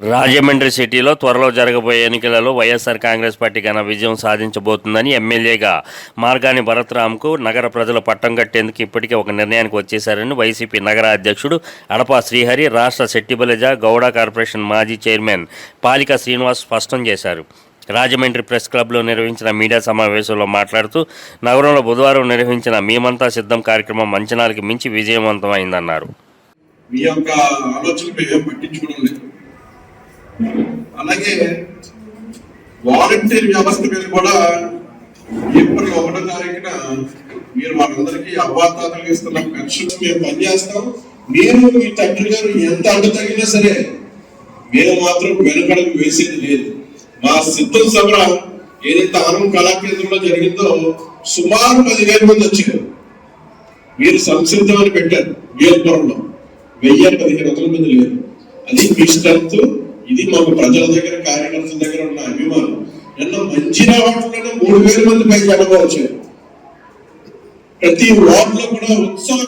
రాజమండ్రి సిటీలో త్వరలో జరగబోయే ఎన్నికలలో వైఎస్ఆర్ కాంగ్రెస్ పార్టీ ఘన విజయం సాధించబోతుందని ఎమ్మెల్యేగా మార్గాని భరత్రామ్కు నగర ప్రజలు పట్టం కట్టేందుకు ఇప్పటికే ఒక నిర్ణయానికి వచ్చేశారని వైసీపీ నగర అధ్యక్షుడు అడపా శ్రీహరి రాష్ట్ర శెట్టిబలజ గౌడ కార్పొరేషన్ మాజీ చైర్మన్ పాలిక శ్రీనివాస్ స్పష్టం చేశారు. రాజమండ్రి ప్రెస్ క్లబ్లో నిర్వహించిన మీడియా సమావేశంలో మాట్లాడుతూ నగరంలో బుధవారం నిర్వహించిన మేమంతా సిద్ధం కార్యక్రమం అంచనాలకు మించి విజయవంతమైందన్నారు. మీ యొక్క ఆలోచన పట్టించుకోవడం అలాగే వాలంటీర్ వ్యవస్థ మీద కూడా ఏప్రిల్ ఒకటో తారీఖున మీరు వాళ్ళందరికీ అవ్వాతాతలు ఇస్తున్న పెన్షన్ మేము పనిచేస్తాం. మీరు మీ తండ్రి గారు ఎంత అడ్డు తగినా సరే మేము మాత్రం వెనుకడుగు వేసేది లేదు. మా సిద్ధం సభ ఏదైతే ఆనం కళాకేంద్రంలో జరిగిందో సుమారు పదివేల మంది వచ్చారు. మీరు సంసిద్ధం అని పెట్టారు వీరపురంలో వెయ్యి పదిహేను వందల మంది లేరు. అది మీ స్ట్రెంత్ ఇది మాకు ప్రజల దగ్గర కార్యకర్తల దగ్గర ఉన్న అభిమానం. నిన్న మంచిర్యాల వాటిలోనే మూడు వేల మంది పైకి జనాభా ప్రతి వార్డులో కూడా ఉత్సాహం